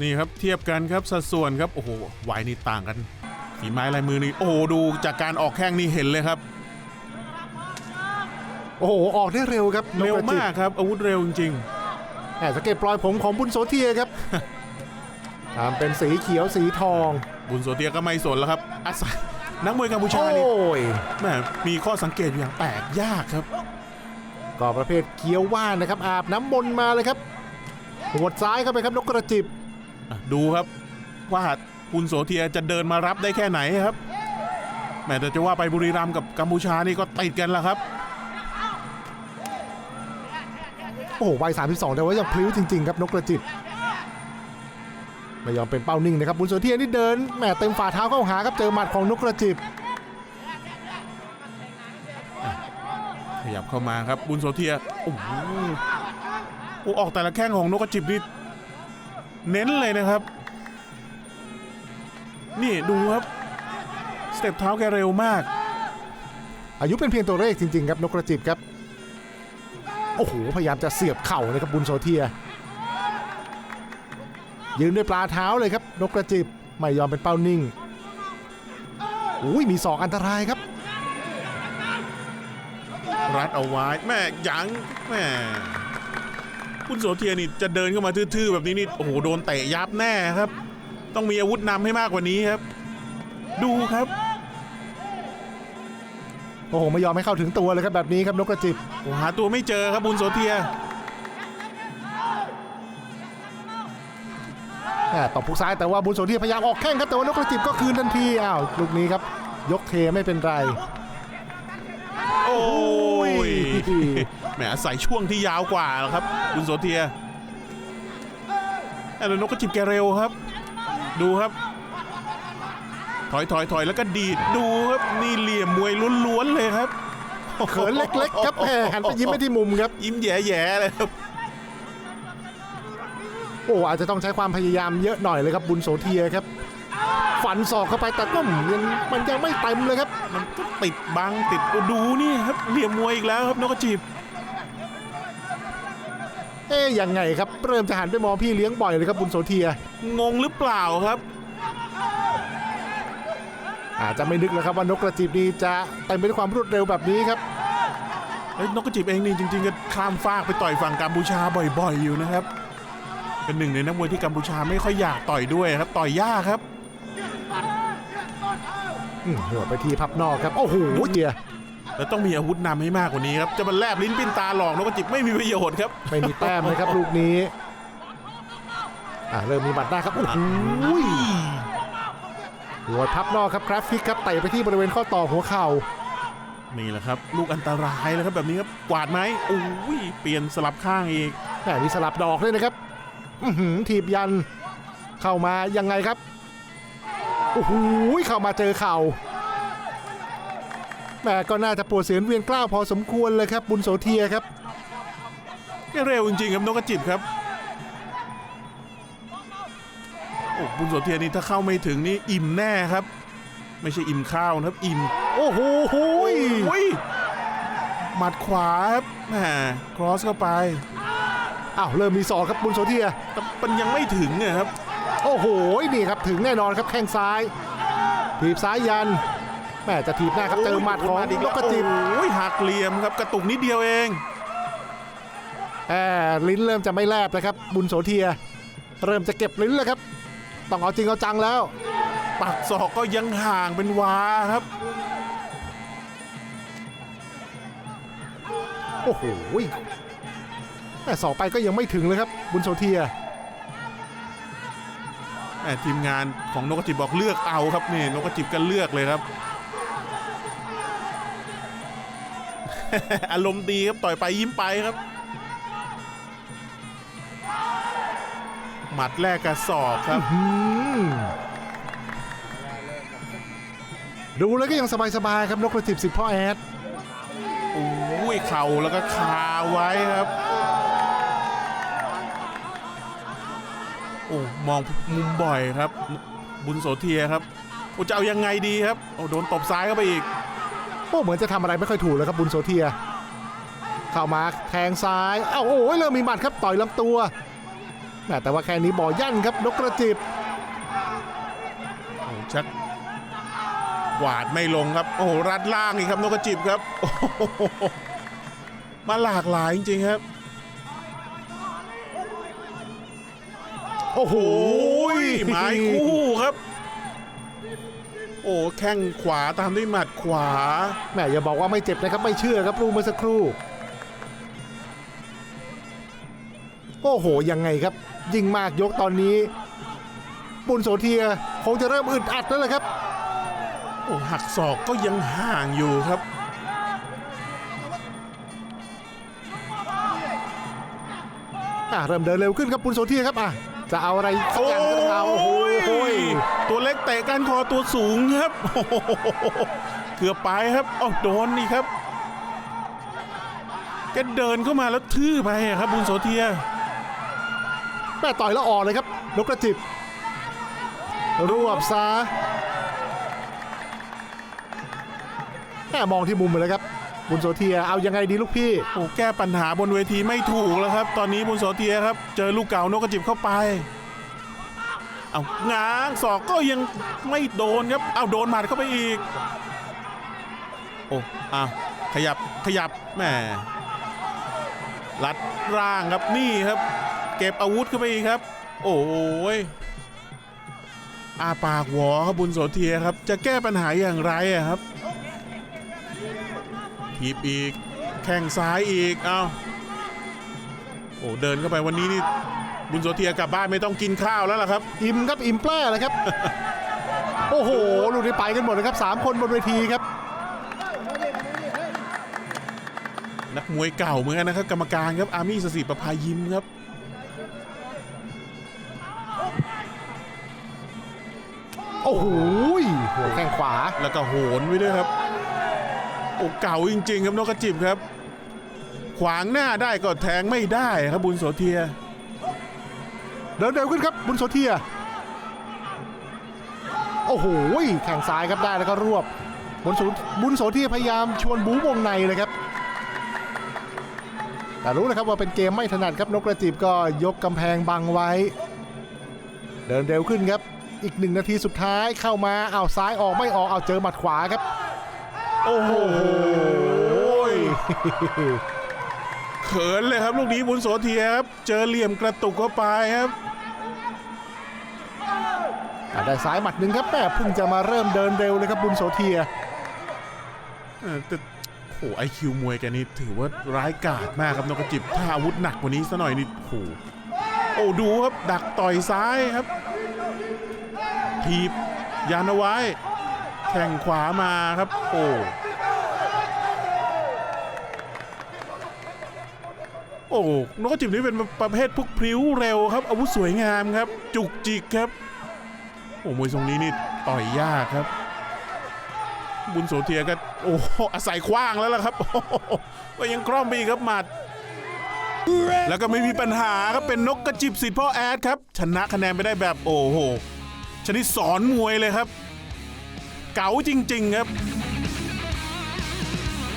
นี่ครับเทียบกันครับสัดส่วนครับโอ้โหวายนี่ต่างกันฝีไม้ลายมือนี่โอ้โหดูจากการออกแข้งนี่เห็นเลยครับ โอ้โหออกได้เร็วครับนกเร็วกระจิบมากครับอาวุธเร็วจริงแหมสังเกตปลอยผมของบุญโสเทียครับทำเป็นสีเขียวสีทองๆบุญโซเทียก็ไม่สนแล้วครับอาศัยนักมวยกัมพูชาโอ้นี่ยแหมมีข้อสังเกตอยู่อย่างแปลกยากครับก็ประเภทเคี้ยวว่านนะครับอาบน้ำมนต์มาเลยครับหัวดซ้ายเข้าไปครับนกกระจิบอะ ดูครับว่าคุณโสเทียจะเดินมารับได้แค่ไหนครับแหม้แต่จะว่าไปบุรีรัมย์กับกัมพูชานี่ก็ติดกันแล้วครับ โอ้โหวัย32 แต่ว่ายังพลิ้วจริง ๆ ครับนกกระจิบไม่ยอมเป็นเป้านิ่งนะครับบุญโสเทียนี่เดินแหมเต็มฝ่าเท้าเข้าหาครับเจอหมัดของนกกระจิบขยับเข้ามาครับบุญโสเทียโอ้โหโอ้ออกแต่ละแข้งของนกกระจิบนี่ เน้นเลยนะครับ นี่ดูครับสเต็ปเท้าแกเร็วมาก อายุเป็นเพียงตัวเลขจริง ๆ ครับนกกระจิบครับ โอ้โห พยายามจะเสียบเข่าเลยครับบุญโสเทีย ยืนด้วยปลาเท้าเลยครับ นกกระจิบไม่ยอมเป็นเป้านิ่งอุ้ยมีศอกอันตรายครับ รัดเอาไว้แม่ยังแม่ คุณโสเทียนี่จะเดินเข้ามาทื่อๆแบบนี้นี่โอ้โหโดนเตะยับแน่ครับ ต้องมีอาวุธนำให้มากกว่านี้ครับ ดูครับโอ้โหไม่ยอมให้เข้าถึงตัวเลยครับแบบนี้ครับนกกระจิบโอ้หาตัวไม่เจอครับบุญโสเทียแหม่ตบพุกซ้ายแต่ว่าบุญโสเทียพยายามออกแข้งครับแต่ว่านกกระจิบก็คืนทันทีอ้าวลูกนี้ครับยกเทไม่เป็นไรโอ้ยโอ้ย แหมอาศัยช่วงที่ยาวกว่าแล้วครับบุญโสเทียแต่นกกระจิบแกเร็วครับ ดูครับ ถอยถอยถอยแล้วก็ดีดดูครับนี่เหลี่ยมมวยล้วนๆเลยครับเขินเล็กๆครับแหมหันไปยิ้มไปที่มุมครับ ยิ้มแย่ๆเลยครับโอ้อาจจะต้องใช้ความพยายามเยอะหน่อยเลยครับบุญโสเทียครับ ฝันศอกเข้าไปแต่ก็ยังมันยังไม่เต็มเลยครับ มันก็ติดบังติดโอ้ดูนี่ครับเหลี่ยมมวยอีกแล้วครับนกกระจิบเอ๊ยยังไงครับ เริ่มจะหันไปมองพี่เลี้ยงบ่อยเลยครับบุญโสเทีย งงหรือเปล่าครับ อาจจะไม่นึกแล้วครับว่านกกระจิบนี่จะเต็มไปด้วยความรวดเร็วแบบนี้ครับเอ้ยนกกระจิบเองนี่จริงๆก็ข้ามฟากไปต่อยฝั่งกัมพูชาบ่อยๆอยู่นะครับ เป็นหนึ่งในนักมวยที่กัมพูชาไม่ค่อยอยากต่อยด้วยครับ ต่อยยากครับอืม หัวไปทีพับนอกครับ โอ้โหเทียแล้วต้องมีอาวุธนำให้มากกว่านี้ครับ จะมาแลบลิ้นปิ้นตาหลอกนกกระจิบไม่มีประโยชน์ครับ ไม่มีแต้มเลยครับลูกนี้ อ่าเริ่มมีบัตรหน้าครับโอ้โหหัวพับนอกครับกราฟิกครับเตะไปที่บริเวณข้อต่อหัวเข่านี่แหละครับ ลูกอันตรายเลยครับแบบนี้ครับกวาดไหมโอ้ยเปลี่ยนสลับข้างอีกแหมมีสลับดอกด้วยนะครับอือหือถีบยันเข้ามายังไงครับ โอ้โหเข้ามาเจอเข่าแหมก็น่าจะปวดเสียนเวียนกล้าวพอสมควรเลยครับ บุญโสเทียครับเร็วจริงๆครับนกกระจิบครับโอ้บุญโสเทียนี่ถ้าเข้าไม่ถึงนี่อิ่มแน่ครับ ไม่ใช่อิ่มข้าวนะครับ อิ่ม โอ้โหโหยโอ้ยหมัดขวาครับแหมครอสเข้าไปอ้าวเริ่มมีศอกครับบุญโสเทียแต่มันยังไม่ถึงเนี่ยครับ โอ้โหนี่ครับถึงแน่นอนครับแข้งซ้ายถีบซ้ายยันแม่จะถีบหน้าครับเจอหมัดของโยนกกระจิบโอ้ยหักเหลี่ยมครับกระตุกนิดเดียวเองแอบลิ้นเริ่มจะไม่แลบแล้วครับ บุญโสเทีย เริ่มจะเก็บลิ้นแล้วครับ ต้องเอาจริงเอาจังแล้ว ปักศอกก็ยังห่างเป็นวาครับ โอ้โหแต่สอกไปก็ยังไม่ถึงเลยครับ บุญโสเทียแหม ทีมงานของนกกระจิบบอกเลือกเอาครับนี่นกกระจิบก็เลือกเลยครับ อารมณ์ดีครับต่อยไปยิ้มไปครับ หมัดแรกกระสอบครับอืมดูแล้วก็ยังสบายๆครับนกกระจิบสิทธิ์พ่อแอดโอ้ยเข่าแล้วก็คาไว้ครับ โอ้มองมุมบ่อยครับ บุญโสเทียครับโอ้จะเอายังไงดีครับโอ้โดนตบซ้ายเข้าไปอีกโอ้เหมือนจะทำอะไรไม่ค่อยถูกเลยครับบุญโสเทีย เข้ามาแทงซ้ายเอ้าโอ้ยเริ่มมีหมัดครับต่อยลำตัวแหม่แต่ว่าแค่นี้บ่อยั่นครับนกกระจิบโอ้ชักกวาดไม่ลงครับ โอ้โหรัดล่างอีกครับนกกระจิบครับโอ้โหมาหลากหลายจริงๆครับ โอ้โหโอ้ยหมายคู่ครับ โอ้แข้งขวาตามด้วยหมัดขวาแหม่อย่าบอกว่าไม่เจ็บนะครับไม่เชื่อครับลูกเมื่อสักครู่โอ้โหยังไงครับ ยิงมากยกตอนนี้ปุณโสเทียคงจะเริ่มอึดอัดแล้วแหละครับโอ้หักศอกก็ยังห่างอยู่ครับอะเริ่มเดินเร็วขึ้นครับปุณโสเทียครับอะ จะเอาอะไรสักอย่างก็ต้องเอาโอ้โหโอ้ยตัวเล็กเตะก้านคอตัวสูงครับโอ้โหเกือบไปครับอ้าวโดนนี่ครับแกเดินเข้ามาแล้วทื่อไปอครับ บุญโสเทียแม่ต่อยแล้วออกเลยครับนกกระจิบรวบซาแม่มองที่มุมเลยครับ บุญโสเทียเอายังไงดีลูกพี่ โอ้แก้ปัญหาบนเวทีไม่ถูกแล้วครับ ตอนนี้บุญโสเทียครับ เจอลูกเก่านกกระจิบเข้าไป เอาง้างศอกก็ยังไม่โดนครับ เอาโดนหมัดเข้าไปอีก โอ้อะขยับขยับแหมรัดร่างครับนี่ครับ เก็บอาวุธเข้าไปอีกครับ โอ้ยอาปากหวอครับบุญโสเทียครับ จะแก้ปัญหาอย่างไรอะครับ ทีบอีก แข้งซ้ายอีก เอาโอ้เดินเข้าไปวันนี้นี่บุญโสเทียกลับบ้านไม่ต้องกินข้าวแล้วล่ะครับ อิ่มครับอิ่มแปร่เลยครับ โอ้โหลูกนี้ไปกันหมดเลยครับสามคนบนเวทีครับ นักมวยเก่าเหมือนกันนะครับ กรรมการครับอาร์มี่สสิประภายิมครับโอ้โหหัวแข้งขวาแล้วก็โหนไว้ด้วยครับโอ้เก่าจริง ๆ ครับนกกระจิบครับ ขวางหน้าได้ก็แทงไม่ได้ครับบุญโสเทียเดินเร็วขึ้นครับบุญโสเทีย โอ้โหแข่งซ้ายครับได้แล้วก็รวบ บุญโสบุญโสเทียพยายามชวนบูวงในเลยครับแต่รู้นะครับว่าเป็นเกมไม่ถนัดครับนกกระจิบก็ยกกำแพงบังไว้ เดินเร็วขึ้นครับ อีกหนึ่งนาทีสุดท้ายเข้ามาเอาซ้ายออกไม่ออกเอาเจอหมัดขวาครับ โอ้โหเขินเลยครับลูกนี้บุญโสเทียครับ เจอเหลี่ยมกระตุกเข้าไปครับอะได้ซ้ายหมัดหนึ่งครับแม่เพิ่งจะมาเริ่มเดินเร็วเลยครับบุญโสเทียเออแต่โหไอคิวมวยแกนี่ถือว่าร้ายกาจมากครับนกกระจิบถ้าอาวุธหนักกว่านี้ซะหน่อยนี่โหโอ้ดูครับ ดักต่อยซ้ายครับ ทีบยันเอาไว้ แข่งขวามาครับ โอ้โอ้นกจิบนี่เป็นประเภทพวกพริ้วเร็วครับ อาวุธสวยงามครับ จุกจิกครับ โอ้มวยทรงนี้นี่ต่อยยากครับ บุญโสเทียก็โอ้โหอาศัยคว้างแล้วล่ะครับโอ้โหก็ยังคล่อมไปอีกครับหมัด แล้วก็ไม่มีปัญหาครับเป็นนกกระจิบสิทธิ์พ่อแอดครับ ชนะคะแนนไปได้แบบโอ้โหชนิดสอนมวยเลยครับ เก๋าจริง ๆ ครับ